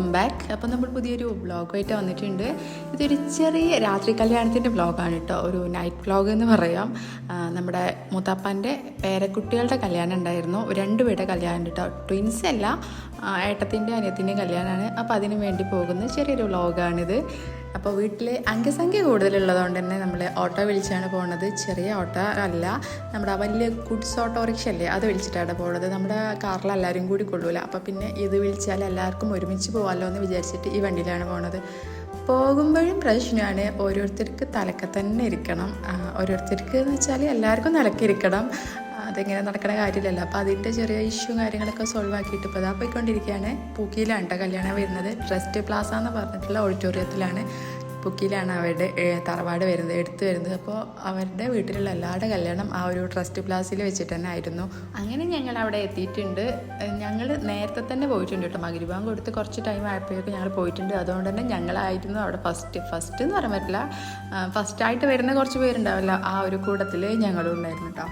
Welcome back. അപ്പോൾ നമ്മൾ പുതിയൊരു വ്ളോഗുമായിട്ട് വന്നിട്ടുണ്ട്. ഇതൊരു ചെറിയ രാത്രി കല്യാണത്തിന്റെ വ്ളോഗാണ് കേട്ടോ. ഒരു നൈറ്റ് വ്ളോഗ് എന്ന് പറയാം. നമ്മുടെ മൂത്താപ്പാന്റെ പേരക്കുട്ടികളുടെ കല്യാണം ഉണ്ടായിരുന്നു. രണ്ട് പേരുടെ കല്യാണം കേട്ടോ. ട്വിൻസ് അല്ല ഏട്ടത്തിന്റെ അനിയത്തിന്റെയും കല്യാണമാണ്. അപ്പോൾ അതിന് വേണ്ടി പോകുന്ന ചെറിയൊരു വ്ളോഗാണിത് അപ്പോൾ വീട്ടിൽ അംഗസംഖ്യ കൂടുതലുള്ളതുകൊണ്ട് തന്നെ നമ്മൾ ഓട്ടോ വിളിച്ചാണ് പോകുന്നത് ചെറിയ ഓട്ടോ അല്ല നമ്മുടെ വലിയ ഗുഡ്സ് ഓട്ടോറിക്ഷ അല്ലേ അത് വിളിച്ചിട്ടാണ് പോകുന്നത് നമ്മുടെ കാറിൽ എല്ലാവരും കൂടി കൊള്ളൂല. അപ്പോൾ പിന്നെ ഇത് വിളിച്ചാൽ എല്ലാവർക്കും ഒരുമിച്ച് പോകാമല്ലോ എന്ന് വിചാരിച്ചിട്ട് ഈ വണ്ടിയിലാണ് പോകുന്നത് പോകുമ്പോഴും പ്രശ്നമാണ് ഓരോരുത്തർക്ക് തലക്ക തന്നെ ഇരിക്കണം ഓരോരുത്തർക്ക് എന്ന് വെച്ചാൽ എല്ലാവർക്കും നിലക്കിരിക്കണം അതെങ്ങനെ നടക്കണ കാര്യമില്ലല്ലോ. അപ്പോൾ അതിന്റെ ചെറിയ ഇഷ്യൂ കാര്യങ്ങളൊക്കെ സോൾവ് ആക്കിയിട്ട് ഇപ്പോൾ ഇതാ പോയിക്കൊണ്ടിരിക്കുകയാണ് പൂക്കിയിലാണ് കേട്ടോ കല്യാണം വരുന്നത്. ട്രസ്റ്റ് പ്ലാസ എന്ന് പറഞ്ഞിട്ടുള്ള ഓഡിറ്റോറിയത്തിലാണ് പുക്കിയിലാണ് അവരുടെ തറവാട് വരുന്നത് എടുത്തു വരുന്നത്. അപ്പോൾ അവരുടെ വീട്ടിലുള്ള എല്ലാവരുടെ കല്യാണം ആ ഒരു ട്രസ്റ്റ് പ്ലാസിൽ വെച്ചിട്ട് തന്നെ ആയിരുന്നു. അങ്ങനെ ഞങ്ങൾ അവിടെ എത്തിയിട്ടുണ്ട്. ഞങ്ങൾ നേരത്തെ തന്നെ പോയിട്ടുണ്ട് കേട്ടോ. മകരിഭാഗം കൊടുത്ത് കുറച്ച് ടൈം ആയപ്പോഴേക്കും ഞങ്ങൾ പോയിട്ടുണ്ട്. അതുകൊണ്ട് തന്നെ ഞങ്ങളായിരുന്നു അവിടെ ഫസ്റ്റ് ഫസ്റ്റ് എന്ന് പറയാൻ പറ്റില്ല. ഫസ്റ്റായിട്ട് വരുന്ന കുറച്ച് പേരുണ്ടാവില്ല. ആ ഒരു കൂട്ടത്തിൽ ഞങ്ങളും ഉണ്ടായിരുന്നു കേട്ടോ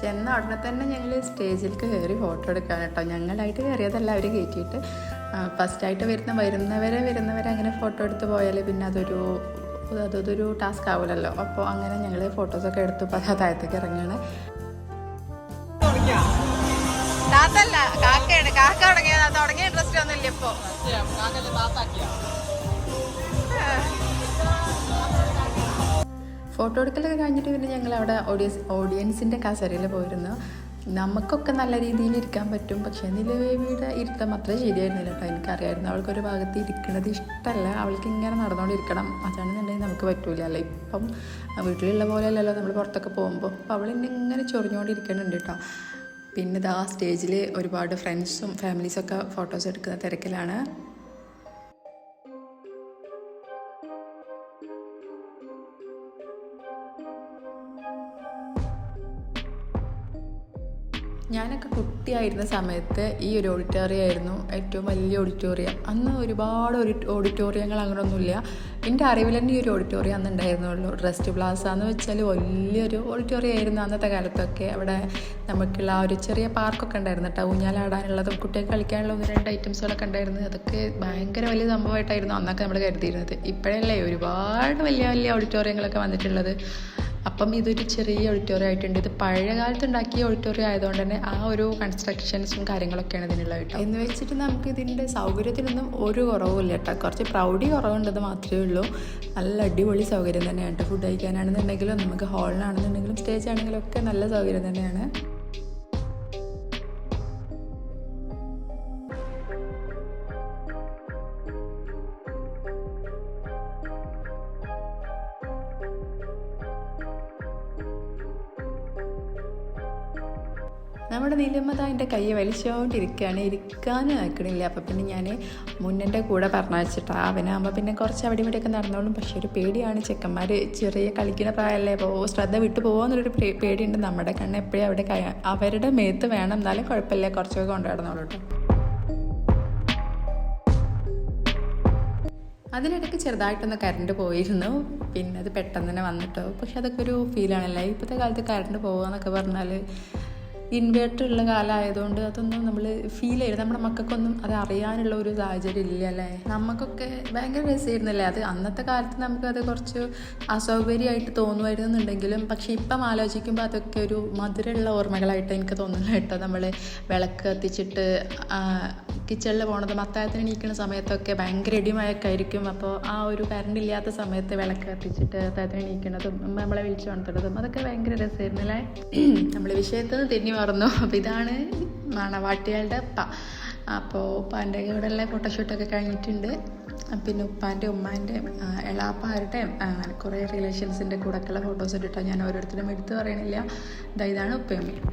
ചെന്ന ഉടനെ തന്നെ ഞങ്ങൾ സ്റ്റേജിലേക്ക് കയറി ഫോട്ടോ എടുക്കാൻ കേട്ടോ. ഞങ്ങളായിട്ട് കയറിയതല്ല അവർ കയറ്റിയിട്ട് ഫസ്റ്റായിട്ട് വരുന്ന വരുന്നവരെ വരുന്നവരെ അങ്ങനെ ഫോട്ടോ എടുത്ത് പോയാൽ പിന്നെ അതൊരു അതൊരു ടാസ്ക് ആവില്ലല്ലോ അപ്പോൾ അങ്ങനെ ഞങ്ങൾ ഫോട്ടോസൊക്കെ എടുത്തു ഇപ്പോൾ താഴത്തേക്ക് ഇറങ്ങുകയാണ് താത്തല്ല കാക്കയാണ്. കാക്ക തുടങ്ങിയത് തുടങ്ങിയ ഇൻട്രസ്റ്റ് ഒന്നും ഇല്ല ഇപ്പോൾ ഫോട്ടോ എടുക്കലൊക്കെ കഴിഞ്ഞിട്ട് പിന്നെ ഞങ്ങൾ അവിടെ ഓഡിയൻസ് ഓഡിയൻസിന്റെ കസരയിൽ പോയിരുന്നു. നമുക്കൊക്കെ നല്ല രീതിയിൽ ഇരിക്കാൻ പറ്റും. പക്ഷേ നിലവേവിയുടെ ഇരുത്തം അത്ര ശരിയായിരുന്നില്ല കേട്ടോ. എനിക്കറിയായിരുന്നു അവൾക്കൊരു ഭാഗത്ത് ഇരിക്കണത് ഇഷ്ടമല്ല അവൾക്ക് ഇങ്ങനെ നടന്നുകൊണ്ടിരിക്കണം. അതാണെന്നുണ്ടെങ്കിൽ നമുക്ക് പറ്റൂല. അല്ല ഇപ്പം വീട്ടിലുള്ള പോലെ അല്ലല്ലോ നമ്മൾ പുറത്തൊക്കെ പോകുമ്പോൾ. അപ്പോൾ അവൾ എന്നെ ഇങ്ങനെ ചൊറിഞ്ഞുകൊണ്ടിരിക്കുന്നുണ്ട് കേട്ടോ. പിന്നെ ആ സ്റ്റേജിൽ ഒരുപാട് ഫ്രണ്ട്സും ഫാമിലീസൊക്കെ ഫോട്ടോസ് എടുക്കുന്ന തിരക്കിലാണ്. ഞാനൊക്കെ കുട്ടിയായിരുന്ന സമയത്ത് ഈ ഒരു ഓഡിറ്റോറിയം ആയിരുന്നു ഏറ്റവും വലിയ ഓഡിറ്റോറിയം അന്ന് ഒരുപാട് ഒരു ഓഡിറ്റോറിയങ്ങൾ അങ്ങനെയൊന്നുമില്ല എന്റെ അറിവിൽ തന്നെ ഈ ഒരു ഓഡിറ്റോറിയം അന്ന് ഉണ്ടായിരുന്നുള്ളൂ. റെസ്റ്റ് പ്ലാസ എന്ന് വെച്ചാൽ വലിയൊരു ഓഡിറ്റോറിയം ആയിരുന്നു അന്നത്തെ കാലത്തൊക്കെ. അവിടെ നമുക്കുള്ള ആ ഒരു ചെറിയ പാർക്കൊക്കെ ഉണ്ടായിരുന്നു. കേട്ടോ ഊഞ്ഞാലാടാനുള്ളതും കുട്ടികൾക്ക് കളിക്കാനുള്ള ഒന്ന് രണ്ട് ഐറ്റംസുകളൊക്കെ ഉണ്ടായിരുന്നു. അതൊക്കെ ഭയങ്കര വലിയ സംഭവമായിട്ടായിരുന്നു അന്നൊക്കെ നമ്മൾ കരുതിയിരുന്നത്. ഇപ്പോഴല്ലേ ഒരുപാട് വലിയ വലിയ ഓഡിറ്റോറിയങ്ങളൊക്കെ വന്നിട്ടുള്ളത്. അപ്പം ഇതൊരു ചെറിയ ഓഡിറ്റോറിയം ആയിട്ടുണ്ട്. ഇത് പഴയ കാലത്ത് ഉണ്ടാക്കിയ ഓഡിറ്റോറിയം ആയതുകൊണ്ട് തന്നെ ആ ഒരു കൺസ്ട്രക്ഷൻസും കാര്യങ്ങളൊക്കെയാണ് ഇതിനുള്ള കേട്ടോ. എന്ന് വെച്ചിട്ട് നമുക്ക് ഇതിന്റെ സൗകര്യത്തിനൊന്നും ഒരു കുറവുമില്ല കേട്ടോ. കുറച്ച് പ്രൗഡി കുറവുണ്ടെന്ന് മാത്രമേ ഉള്ളൂ. നല്ല അടിപൊളി സൗകര്യം തന്നെയാണ് കേട്ടോ. ഫുഡ് കഴിക്കാനാണെന്നുണ്ടെങ്കിലും നമുക്ക് ഹാളിലാണെന്നുണ്ടെങ്കിലും സ്റ്റേജ് ആണെങ്കിലും ഒക്കെ നല്ല സൗകര്യം തന്നെയാണ്. നമ്മുടെ നീലമ്മത എന്റെ കൈ വലിച്ചുകൊണ്ടിരിക്കുകയാണ് ഇരിക്കാനും ആക്കണില്ല അപ്പം പിന്നെ ഞാൻ മുന്നന്റെ കൂടെ പറഞ്ഞു വെച്ചിട്ടാ അവനാകുമ്പോൾ പിന്നെ കുറച്ച് അവിടെ ഇവിടെയൊക്കെ നടന്നോളും. പക്ഷേ ഒരു പേടിയാണ്. ചെക്കന്മാർ ചെറിയ കളിക്കുന്ന പ്രായമല്ലേ അപ്പോൾ ശ്രദ്ധ വിട്ടു പോകുമെന്നുള്ളൊരു പേടിയുണ്ട്. നമ്മുടെ കണ്ണ് എപ്പോഴും അവിടെ അവരുടെ മേത്ത് വേണം. എന്നാലും കുഴപ്പമില്ല. കുറച്ചൊക്കെ കൊണ്ടു നടന്നോളൂ കേട്ടോ അതിനിടയ്ക്ക് ചെറുതായിട്ടൊന്ന് കറണ്ട് പോയിരുന്നു. പിന്നെ അത് പെട്ടെന്ന് തന്നെ വന്നിട്ടോ. പക്ഷെ അതൊക്കെ ഒരു ഫീലാണല്ലേ ഇപ്പോഴത്തെ കാലത്ത് കറണ്ട് പോകുക എന്നൊക്കെ പറഞ്ഞാൽ ഇൻവേർട്ടർ ഉള്ള കാലമായതുകൊണ്ട് അതൊന്നും നമ്മൾ ഫീൽ ചെയ്യരുത്. നമ്മുടെ മക്കൾക്കൊന്നും അത് അറിയാനുള്ള ഒരു സാഹചര്യം ഇല്ല അല്ലേ നമുക്കൊക്കെ ഭയങ്കര രസമായിരുന്നല്ലേ? അത് അന്നത്തെ കാലത്ത് നമുക്കത് കുറച്ച് അസൗകര്യമായിട്ട് തോന്നുമായിരുന്നുണ്ടെങ്കിലും പക്ഷെ ഇപ്പം ആലോചിക്കുമ്പോൾ അതൊക്കെ ഒരു മധുരമുള്ള ഓർമ്മകളായിട്ട് എനിക്ക് തോന്നുന്നു കേട്ടോ. നമ്മൾ വിളക്ക് കത്തിച്ചിട്ട് കിച്ചണിൽ പോണത് മത്തായത്തിന് എണീക്കുന്ന സമയത്തൊക്കെ ഭയങ്കര ഇടിമഴയൊക്കെ ആയിരിക്കും അപ്പോൾ ആ ഒരു കറണ്ട് ഇല്ലാത്ത സമയത്ത് വിളക്ക് കത്തിച്ചിട്ട് അത്തായത്തിന് എണീക്കണതും നമ്മളെ വിളിച്ചു കൊണ്ടുവരുന്നതും അതൊക്കെ ഭയങ്കര രസമായിരുന്നു അല്ലേ? നമ്മൾ വിഷയത്തിൽ നിന്ന് തിരിഞ്ഞു മറന്നു. അപ്പോൾ ഇതാണ് മണവാട്ടികളുടെ ഉപ്പ. അപ്പോൾ ഉപ്പാന്റെ കൂടെയുള്ള ഫോട്ടോഷൂട്ടൊക്കെ കഴിഞ്ഞിട്ടുണ്ട്. പിന്നെ ഉപ്പാന്റെ ഉമ്മാന്റെ എളാപ്പാരുടെ അങ്ങനെ കുറേ റിലേഷൻസിന്റെ കൂടെയൊക്കെയുള്ള ഫോട്ടോസ് ഇട്ടിട്ടാണ് ഞാൻ ഓരോരുത്തരും എടുത്തു പറയണില്ല. ഇതാ ഇതാണ് ഉപ്പയമ്മയും.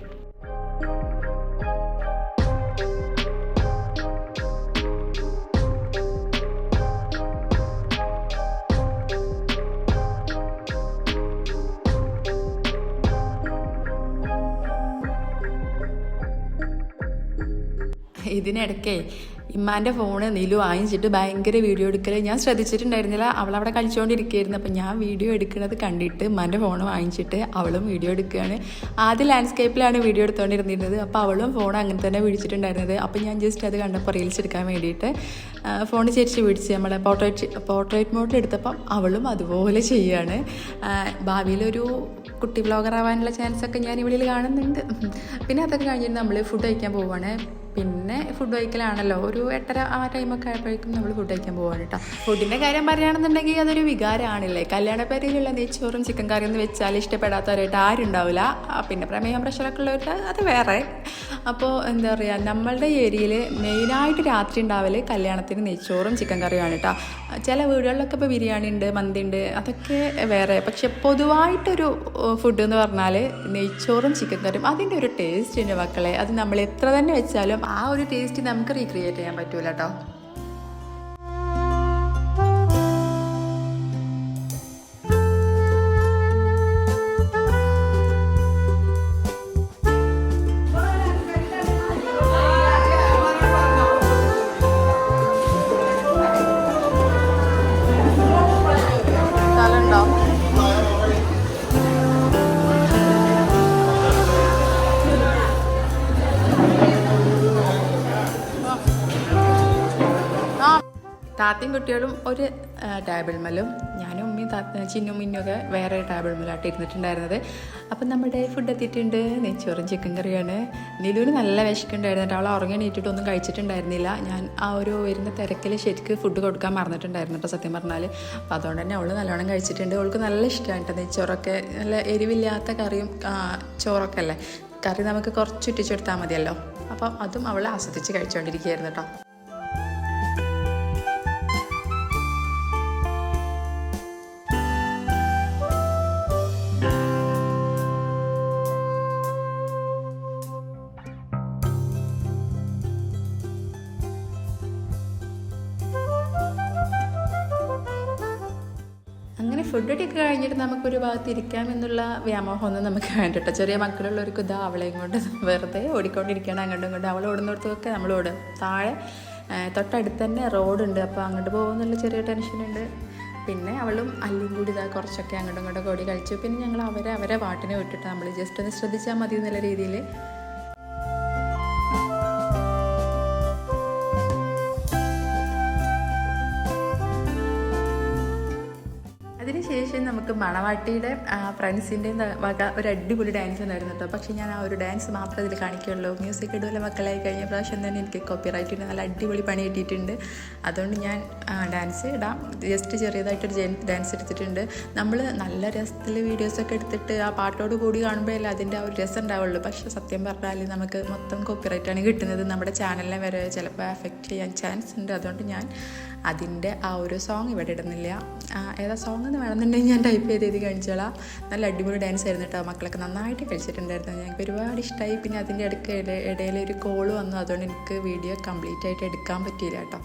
ഇതിനിടയ്ക്കേ ഇമ്മാന്റെ ഫോണ് നീലു വാങ്ങിച്ചിട്ട് ഭയങ്കര വീഡിയോ എടുക്കൽ ഞാൻ ശ്രദ്ധിച്ചിട്ടുണ്ടായിരുന്നില്ല. അവളവിടെ കളിച്ചുകൊണ്ടിരിക്കുകയായിരുന്നു അപ്പം ഞാൻ വീഡിയോ എടുക്കുന്നത് കണ്ടിട്ട് ഇമ്മാന്റെ ഫോൺ വാങ്ങിച്ചിട്ട് അവളും വീഡിയോ എടുക്കുകയാണ്. ആദ്യം ലാൻഡ്സ്കേപ്പിലാണ് വീഡിയോ എടുത്തുകൊണ്ടിരുന്നിരുന്നത് അപ്പോൾ അവളും ഫോൺ അങ്ങനെ തന്നെ പിടിച്ചിട്ടുണ്ടായിരുന്നത് അപ്പോൾ ഞാൻ ജസ്റ്റ് അത് കണ്ടപ്പോൾ റീൽസ് എടുക്കാൻ വേണ്ടിയിട്ട് ഫോൺ ചേരിച്ച് പിടിച്ച് നമ്മളെ പോർട്രേറ്റ് പോർട്രേറ്റ് മോഡിൽ എടുത്തപ്പം അവളും അതുപോലെ ചെയ്യുകയാണ് ഭാവിയിലൊരു കുട്ടി ബ്ലോഗർ ആവാനുള്ള ചാൻസൊക്കെ ഞാൻ ഇവിടെ കാണുന്നുണ്ട്. പിന്നെ അതൊക്കെ കഴിഞ്ഞിട്ട് നമ്മൾ ഫുഡ് കഴിക്കാൻ പോവുകയാണ് പിന്നെ ഫുഡ് കഴിക്കലാണല്ലോ. ഒരു എട്ടര ആ ടൈമൊക്കെ ആയപ്പോഴേക്കും നമ്മൾ ഫുഡ് കഴിക്കാൻ പോവാണ് കേട്ടോ ഫുഡിന്റെ കാര്യം പറയുകയാണെന്നുണ്ടെങ്കിൽ അതൊരു വികാരമാണല്ലേ കല്യാണപ്പേരയിലുള്ള നെയ്ച്ചോറും ചിക്കൻ കറിയും എന്ന് വെച്ചാൽ ഇഷ്ടപ്പെടാത്തവരായിട്ട് ആരും ഉണ്ടാവില്ല ആ, പിന്നെ പ്രമേയം പ്രഷറൊക്കെ ഉള്ളവരുടെ അത് വേറെ. അപ്പോൾ എന്താ പറയുക നമ്മളുടെ ഏരിയയിൽ മെയിനായിട്ട് രാത്രി ഉണ്ടാവൽ കല്യാണത്തിന് നെയ്ച്ചോറും ചിക്കൻ കറിയുമാണ് കേട്ടോ ചില വീടുകളിലൊക്കെ ഇപ്പോൾ ബിരിയാണി ഉണ്ട് മന്തി ഉണ്ട് അതൊക്കെ വേറെ. പക്ഷെ പൊതുവായിട്ടൊരു ഫുഡ് എന്ന് പറഞ്ഞാൽ നെയ്ച്ചോറും ചിക്കൻ കറിയും അതിന്റെ ഒരു ടേസ്റ്റ് ഉണ്ട് മക്കളെ. അത് നമ്മൾ എത്ര തന്നെ വെച്ചാലും ആ ഒരു ടേസ്റ്റ് നമുക്ക് റീക്രിയേറ്റ് ചെയ്യാൻ പറ്റൂല കേട്ടോ താത്തയും കുട്ടികളും ഒരു ടേബിൾ മലും ഞാനും ഉമ്മയും ചിന്നും മിന്നൊക്കെ വേറെ ടേബിൾ മലായിട്ട് ഇരുന്നിട്ടുണ്ടായിരുന്നത്. അപ്പം നമ്മുടെ ഫുഡ് എത്തിയിട്ടുണ്ട്. നെയ്ച്ചോറും ചിക്കൻ കറിയാണ് നിലുവിന് നല്ല വിശക്കുണ്ടായിരുന്നു അവൾ ഉറങ്ങി ഒന്നും കഴിച്ചിട്ടുണ്ടായിരുന്നില്ല. ഞാൻ ആ ഒരു വരുന്ന തിരക്കിൽ ശരിക്ക് ഫുഡ് കൊടുക്കാൻ മറന്നിട്ടുണ്ടായിരുന്നു കേട്ടോ സത്യം പറഞ്ഞാൽ അപ്പോൾ അതുകൊണ്ട് തന്നെ അവൾ നല്ലോണം കഴിച്ചിട്ടുണ്ട്. അവൾക്ക് നല്ല ഇഷ്ടമാണ് കേട്ടോ നെയ്ച്ചോറൊക്കെ. നല്ല എരിവില്ലാത്ത കറിയും ചോറൊക്കെ അല്ലേ? കറി നമുക്ക് കുറച്ച് ഇട്ടിച്ചെടുത്താൽ മതിയല്ലോ. അപ്പം അതും അവൾ ആസ്വദിച്ച് കഴിച്ചുകൊണ്ടിരിക്കുകയായിരുന്നു കേട്ടോ. അങ്ങനെ ഫുഡ് ഒക്കെ കഴിഞ്ഞിട്ട് നമുക്കൊരു ഭാഗത്ത് ഇരിക്കാം എന്നുള്ള വ്യാമോഹമൊന്നും നമുക്ക് വേണ്ട ചെറിയ മക്കളുള്ളവർക്ക് ഇതാ അവളെയും കൊണ്ട് വെറുതെ ഓടിക്കൊണ്ടിരിക്കണം അങ്ങോട്ടും ഇങ്ങോട്ടും അവൾ ഓടുന്നിടത്തൊക്കെ നമ്മൾ ഓടും താഴെ തൊട്ടടുത്ത് തന്നെ റോഡുണ്ട്. അപ്പോൾ അങ്ങോട്ട് പോകുന്നുള്ള ചെറിയ ടെൻഷനുണ്ട്. പിന്നെ അവളും അല്ലും കൂടി ഇതാ കുറച്ചൊക്കെ അങ്ങോട്ടും ഇങ്ങോട്ടും ഓടി കളിച്ചു. പിന്നെ ഞങ്ങൾ അവരെ അവരെ പാട്ടിനെ വിട്ടിട്ട് നമ്മൾ ജസ്റ്റ് ഒന്ന് ശ്രദ്ധിച്ചാൽ മതി എന്നുള്ള രീതിയിൽ നമുക്ക് മണവാട്ടിയുടെ ഫ്രണ്ട്സിന്റെയും വക ഒരു അടിപൊളി ഡാൻസ് ഉണ്ടായിരുന്നു കേട്ടോ. പക്ഷേ ഞാൻ ആ ഒരു ഡാൻസ് മാത്രമേ ഇതിൽ കാണിക്കുകയുള്ളൂ മ്യൂസിക് ഇടുവല്ല മക്കളായി കഴിഞ്ഞ പ്രാവശ്യം തന്നെ എനിക്ക് കോപ്പി കോപ്പിറൈറ്റിന് നല്ല അടിപൊളി പണി കിട്ടിയിട്ടുണ്ട്. അതുകൊണ്ട് ഞാൻ ഡാൻസ് ഇടാം. ജസ്റ്റ് ചെറിയതായിട്ടൊരു ഡാൻസ് എടുത്തിട്ടുണ്ട്. നമ്മൾ നല്ല രസത്തിൽ വീഡിയോസൊക്കെ എടുത്തിട്ട് ആ പാട്ടോട് കൂടി കാണുമ്പോഴല്ലേ അതിന്റെ ആ ഒരു രസം ഉണ്ടാവുള്ളൂ. പക്ഷേ സത്യം പറഞ്ഞാൽ നമുക്ക് മൊത്തം കോപ്പിറൈറ്റാണ് കിട്ടുന്നത്. നമ്മുടെ ചാനലിനെ വരെ ചിലപ്പോൾ എഫക്റ്റ് ചെയ്യാൻ ചാൻസ് ഉണ്ട്. അതുകൊണ്ട് ഞാൻ അതിന്റെ ആ ഒരു സോങ് ഇവിടെ ഇടുന്നില്ല. ഏതാ സോങ് എന്ന് വേണമെന്നുണ്ടെങ്കിൽ ഞാൻ ടൈപ്പ് ചെയ്ത് എഴുതി കാണിച്ചോളാം. നല്ല അടിപൊളി ഡാൻസ് ആയിരുന്നു കേട്ടോ മക്കളൊക്കെ നന്നായിട്ട് കളിച്ചിട്ടുണ്ടായിരുന്നു. ഞങ്ങൾക്ക് ഒരുപാട് ഇഷ്ടമായി പിന്നെ അതിന്റെ ഇടയ്ക്ക് ഇടയിലൊരു കോൾ വന്നു. അതുകൊണ്ട് എനിക്ക് വീഡിയോ കംപ്ലീറ്റ് ആയിട്ട് എടുക്കാൻ പറ്റിയില്ല കേട്ടോ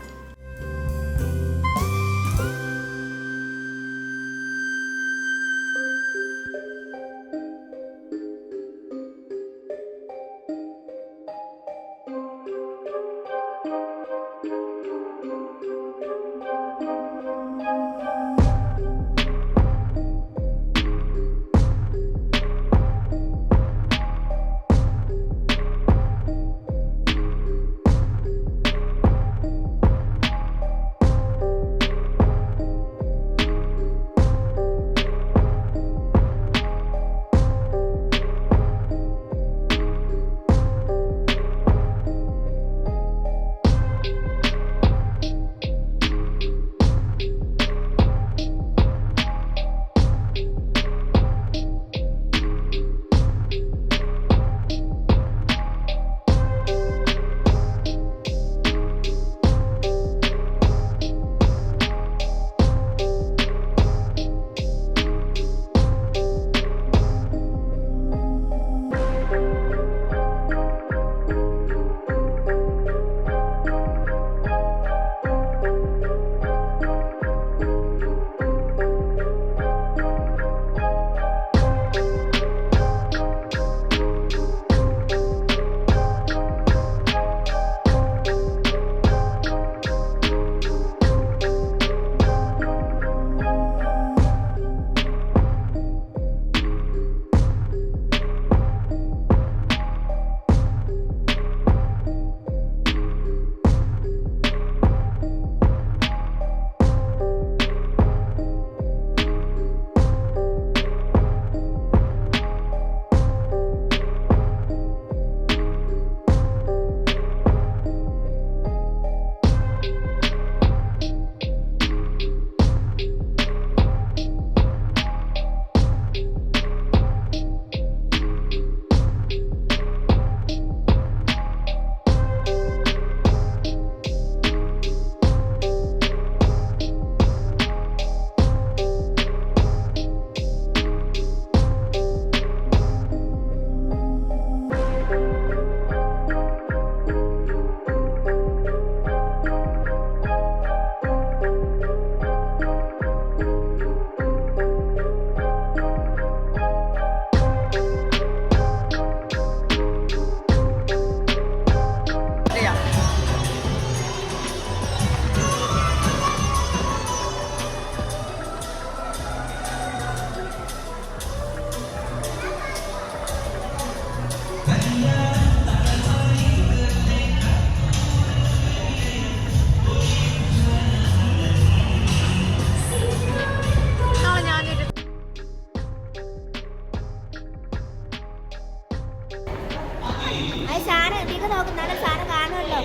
സാറ് ഇതിക്ക് നോക്കുന്നാലും സാറ് കാണുമല്ലോ.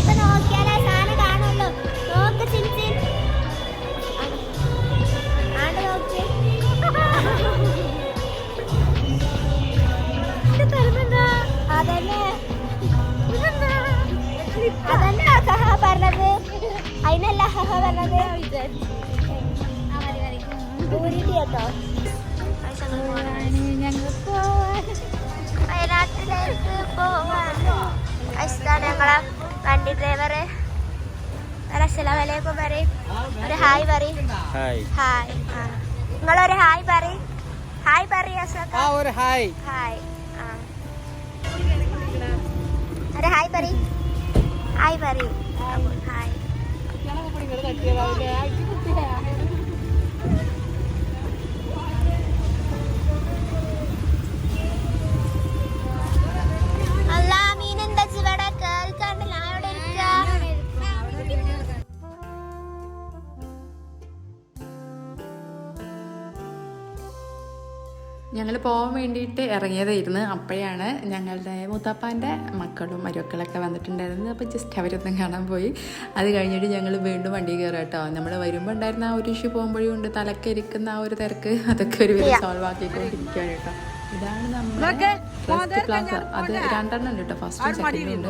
ഇത് നോക്കിയാലേ സാറ് കാണുമല്ലോ. നോക്ക് ചിൻചിൻ ആണ്ട് നോക്കി. അതന്നെ. അതന്നെ ഹഹ പറഞ്ഞത്. അതിനല്ല ഹഹ പറഞ്ഞത്. ഊരിട്ട് കേട്ടോ ഞങ്ങൾക്ക് വയനാട്ടിലേക്ക് പോവാൻ ഞങ്ങളെ വണ്ടി ഡ്രൈവർ അസ്സലാമലൈക്കും പറയും. ഒരു ഹായ് പറയും. ഹായ് ഹായ് നിങ്ങളൊരു ഹായ് പറയും. ഹായ് പറയും ഹായ് ഹായ് ഒരു ഹായ് പറയും. ഹായ് പറയും. ഹായ് പോകാൻ വേണ്ടിയിട്ട് ഇറങ്ങിയതായിരുന്നു. അപ്പോഴാണ് ഞങ്ങളുടെ മൂത്താപ്പാന്റെ മക്കളും മരുമക്കളൊക്കെ വന്നിട്ടുണ്ടായിരുന്നത്. അപ്പോൾ ജസ്റ്റ് അവരൊന്നും കാണാൻ പോയി. അത് കഴിഞ്ഞിട്ട് ഞങ്ങൾ വീണ്ടും വണ്ടി കയറുക കേട്ടോ നമ്മൾ വരുമ്പോൾ ഉണ്ടായിരുന്ന ആ ഒരു ഇഷ്യൂ പോകുമ്പോഴും ഉണ്ട്. തലക്കരിക്കുന്ന ആ ഒരു തിരക്ക് അതൊക്കെ ഒരു വിധം സോൾവ് ആക്കിക്കൊണ്ടിരിക്കുകയാണ് കേട്ടോ. ഇതാണ് നമ്മുടെ ഫസ്റ്റ് ക്ലാസ് അത് രണ്ടെണ്ണം ഉണ്ട് കേട്ടോ. ഫസ്റ്റ് സെക്കൻഡ് ഉണ്ട്.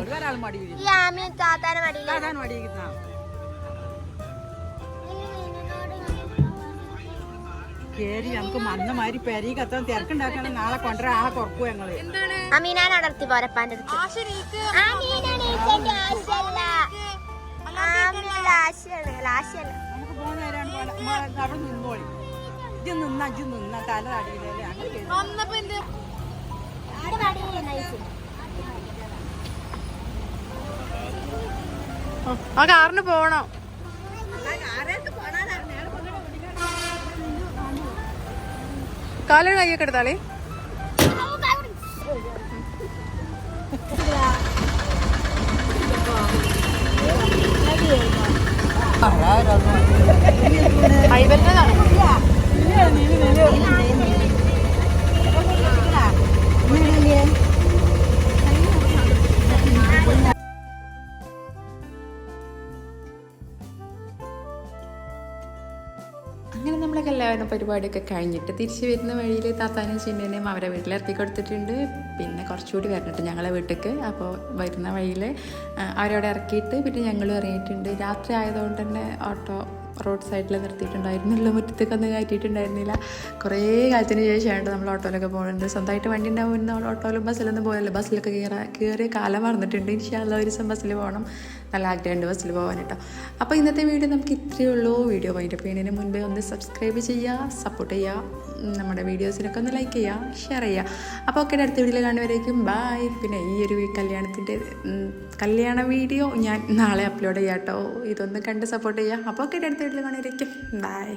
കേറി നമുക്ക് മന്നമാരി പെരി കത്താൻ തിരക്കുണ്ടാക്കണം നാളെ കൊണ്ടുവരാൻ ആളെ കുറക്കും ഞങ്ങൾ. അമീനാൻ അടർത്തി പോരപ്പാന്റെ അവിടെ നിന്നോളി. ഇജ്ജ് നിന്ന ഇജ്ജ് നിന്ന തല അങ്ങനെ ആ കാറിന് പോകണം കാലൊരു കൈയൊക്കെ എടുത്താളേ. ഹൈവലിന്റെതാണ് പരിപാടിയൊക്കെ കഴിഞ്ഞിട്ട് തിരിച്ച് വരുന്ന വഴിയിൽ താത്താനും ചിന്നനെയും അവരെ വീട്ടിലിറക്കി കൊടുത്തിട്ടുണ്ട്. പിന്നെ കുറച്ചുകൂടി വരണിട്ട് ഞങ്ങളെ വീട്ടിലേക്ക്. അപ്പോൾ വരുന്ന വഴിയിൽ അവരവിടെ ഇറക്കിയിട്ട് പിന്നെ ഞങ്ങൾ ഇറങ്ങിയിട്ടുണ്ട്. രാത്രി ആയതുകൊണ്ട് തന്നെ ഓട്ടോ റോഡ് സൈഡിൽ നിർത്തിയിട്ടുണ്ടായിരുന്നില്ല. മുറ്റത്തേക്ക് ഒന്നും കയറ്റിയിട്ടുണ്ടായിരുന്നില്ല. കുറേ കാലത്തിന് ശേഷമാണ് നമ്മൾ ഓട്ടോയിലൊക്കെ പോകുന്നത്. സ്വന്തമായിട്ട് വണ്ടി ഉണ്ടാകുമ്പോൾ നമ്മൾ ഓട്ടോയിലും ബസ്സിലൊന്നും പോയല്ലോ ബസ്സിലൊക്കെ കയറാ കയറിയ കാലം മറന്നിട്ടുണ്ട്. ഇൻഷാല്ല ഒരു ദിവസം ബസ്സിൽ പോകണം. നല്ല ആഗ്രഹമുണ്ട് ബസ്സിൽ പോകാൻ കേട്ടോ അപ്പോൾ ഇന്നത്തെ വീഡിയോ നമുക്ക് ഇത്രയേ ഉള്ളൂ. വീഡിയോ വൈൻഡപ്പ് ചെയ്യുന്നതിന് മുൻപേ ഒന്ന് സബ്സ്ക്രൈബ് ചെയ്യുക സപ്പോർട്ട് ചെയ്യുക നമ്മുടെ വീഡിയോസിനൊക്കെ ഒന്ന് ലൈക്ക് ചെയ്യുക ഷെയർ ചെയ്യുക. അപ്പോൾ ഒക്കെ അടുത്ത വീഡിയോയിൽ കാണുന്നവരേക്കും ബായ് പിന്നെ ഈ ഒരു കല്യാണത്തിന്റെ കല്യാണ വീഡിയോ ഞാൻ നാളെ അപ്ലോഡ് ചെയ്യാം കേട്ടോ. ഇതൊന്ന് കണ്ട് സപ്പോർട്ട് ചെയ്യുക. അപ്പോൾ ഒക്കെ അടുത്ത വീഡിയോയിൽ കാണുന്നവരേക്കും ബായ്